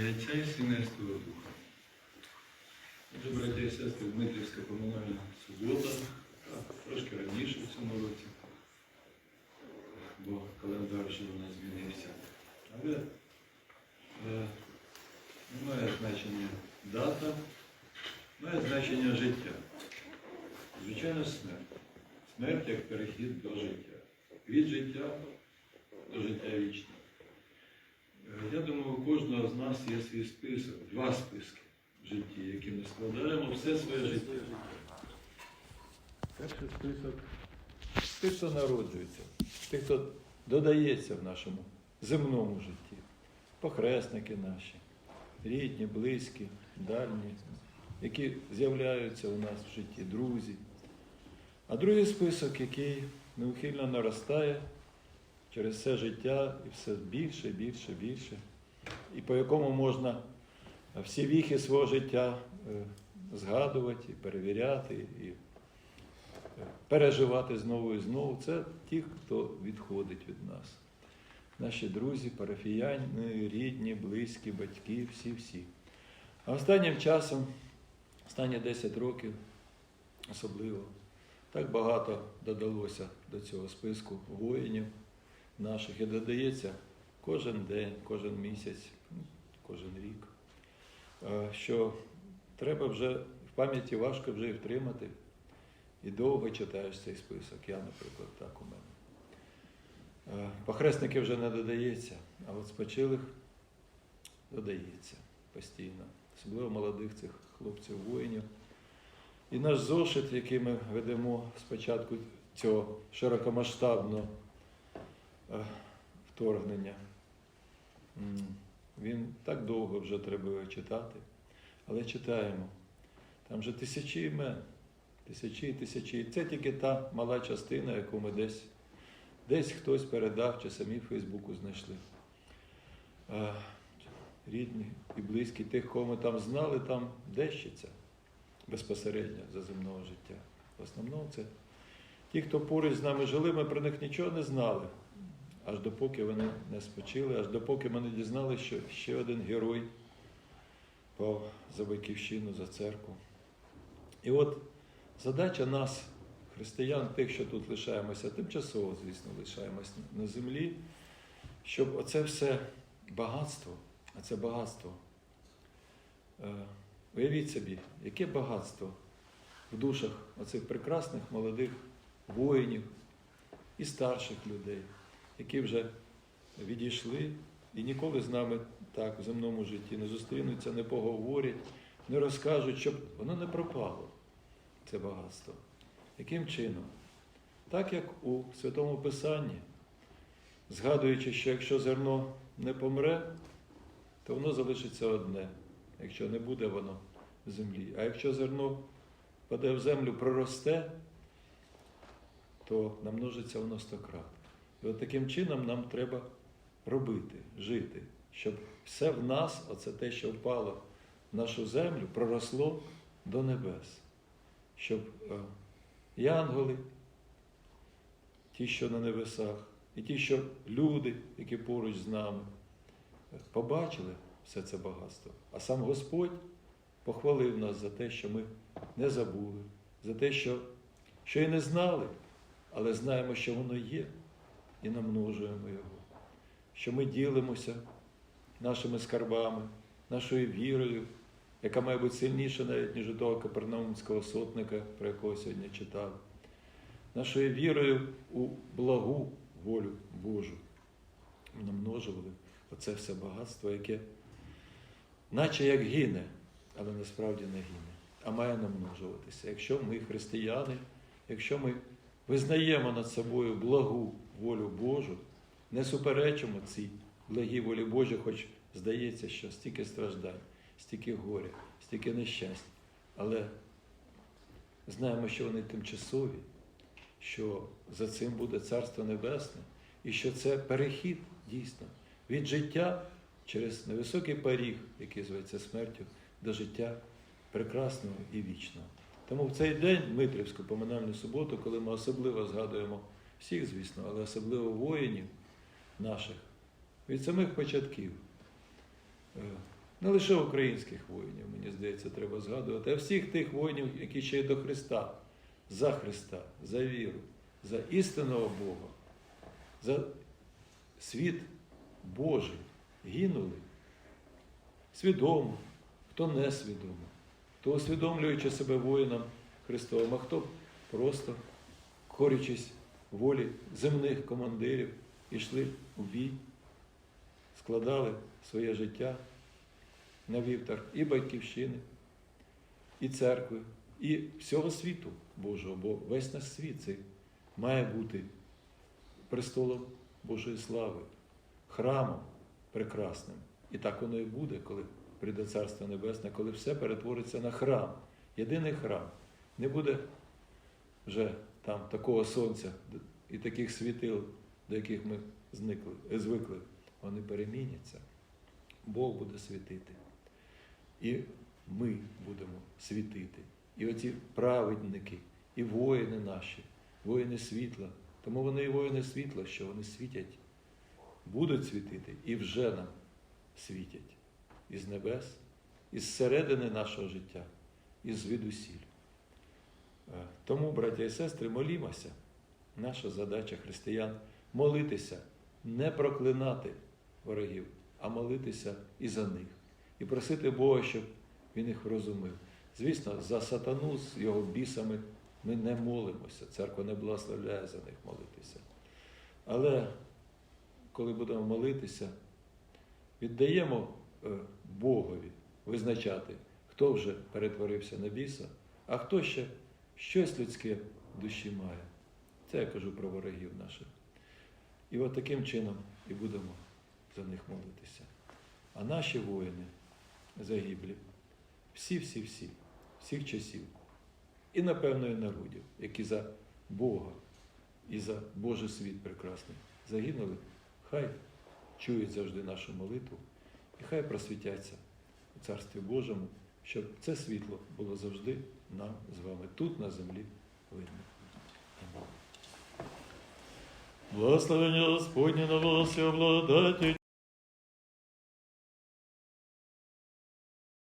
І Святого Духа. Отже, браті і сестри, Дмитрівська поминальна субота, трошки раніше в цьому році, бо календар вже у нас змінився. Але е, не має значення дата, має значення життя. Звичайно, смерть. Смерть як перехід до життя. Від життя до життя вічного. Е, Я думаю, у кожного з нас є свій список, два списки в житті, які ми складаємо все своє життя. Перший список тих, хто народжується, тих, хто додається в нашому земному житті. Похресники наші, рідні, близькі, дальні, які з'являються у нас в житті, друзі. А другий список, який неухильно наростає через все життя і все більше, більше, більше, і по якому можна всі віхи свого життя е, згадувати, і перевіряти, і е, переживати знову і знову. Це ті, хто відходить від нас. Наші друзі, парафіяни, рідні, близькі, батьки, всі-всі. А останнім часом, останні 10 років, особливо, так багато додалося до цього списку воїнів наших і додається кожен день, кожен місяць, кожен рік, Е, що треба вже в пам'яті важко вже і втримати. І довго читаєш цей список. Я, наприклад, так у мене. Е, Похресників вже не додається, а от спочилих додається постійно, особливо молодих цих хлопців-воїнів. І наш зошит, який ми ведемо спочатку цього широкомасштабного е, вторгнення, він так довго вже треба його читати, але читаємо. Там же тисячі імен, тисячі і тисячі. Це тільки та мала частина, яку ми десь, десь хтось передав чи самі в Фейсбуку знайшли. Рідні і близькі, тих, кого ми там знали, там дещиться безпосередньо за земного життя. В основному це ті, хто поруч з нами жили, ми про них нічого не знали. Аж допоки вони не спочили, аж допоки ми не дізналися, що ще один герой пав за батьківщину, за церкву. І от задача нас, християн, тих, що тут лишаємося, тимчасово, звісно, лишаємося на землі, щоб оце все багатство, а це багатство. Е, Уявіть собі, яке багатство в душах оцих прекрасних молодих воїнів і старших людей, які вже відійшли і ніколи з нами так в земному житті не зустрінуться, не поговорять, не розкажуть, щоб воно не пропало, це багатство. Яким чином? Так як у Святому Писанні, згадуючи, що якщо зерно не помре, то воно залишиться одне, якщо не буде воно в землі. А якщо зерно паде в землю, проросте, то намножиться воно стократ. І от таким чином нам треба робити, жити, щоб все в нас, оце те, що впало в нашу землю, проросло до небес. Щоб е, і янголи, ті, що на небесах, і ті, що люди, які поруч з нами, е, побачили все це багатство. А сам Господь похвалив нас за те, що ми не забули, за те, що, що і не знали, але знаємо, що воно є, і намножуємо його, що ми ділимося нашими скарбами, нашою вірою, яка має бути сильніша навіть, ніж у того капернаумського сотника, про якого сьогодні читав, нашою вірою у благу волю Божу. Намножували оце все багатство, яке наче як гине, але насправді не гине, а має намножуватися. Якщо ми християни, якщо ми визнаємо над собою благу волю Божу, не суперечимо цій благій волі Божій, хоч здається, що стільки страждань, стільки горя, стільки нещасть, але знаємо, що вони тимчасові, що за цим буде Царство Небесне, і що це перехід дійсно від життя через невисокий поріг, який зветься смертю, до життя прекрасного і вічного. Тому в цей день, Дмитрівську поминальну суботу, коли ми особливо згадуємо всіх, звісно, але особливо воїнів наших, від самих початків, е, Не лише українських воїнів, мені здається, треба згадувати, а всіх тих воїнів, які ще й до Христа, за Христа, за віру, за істинного Бога, за світ Божий гинули свідомо, хто не свідомо, хто усвідомлюючи себе воїном Христовим, а хто просто корячись волі земних командирів, йшли у бій, складали своє життя на вівтар і батьківщини, і церкви, і всього світу Божого, бо весь наш світ цей має бути престолом Божої слави, храмом прекрасним. І так воно і буде, коли прийде Царство Небесне, коли все перетвориться на храм, єдиний храм. Не буде вже там такого сонця і таких світил, до яких ми зникли, звикли. Вони переміняться. Бог буде світити. І ми будемо світити. І оці праведники, і воїни наші, воїни світла. Тому вони і воїни світла, що вони світять, будуть світити і вже нам світять із небес, із середини нашого життя, і звідусіль. Тому, браття і сестри, молімося. Наша задача християн молитися, не проклинати ворогів, а молитися і за них, і просити Бога, щоб Він їх розумив. Звісно, за сатану з його бісами ми не молимося, церква не благословляє за них молитися. Але коли будемо молитися, віддаємо е, Богові визначати, хто вже перетворився на біса, а хто ще щось людське в душі має. Це я кажу про ворогів наших. І от таким чином і будемо за них молитися. А наші воїни загиблі, всі-всі-всі, всіх часів, і напевно і народів, які за Бога і за Божий світ прекрасний загинули, хай чують завжди нашу молитву і хай просвітяться у Царстві Божому, щоб це світло було завжди нам з вами тут, на землі, видно. Благословення Господні на вас і обладати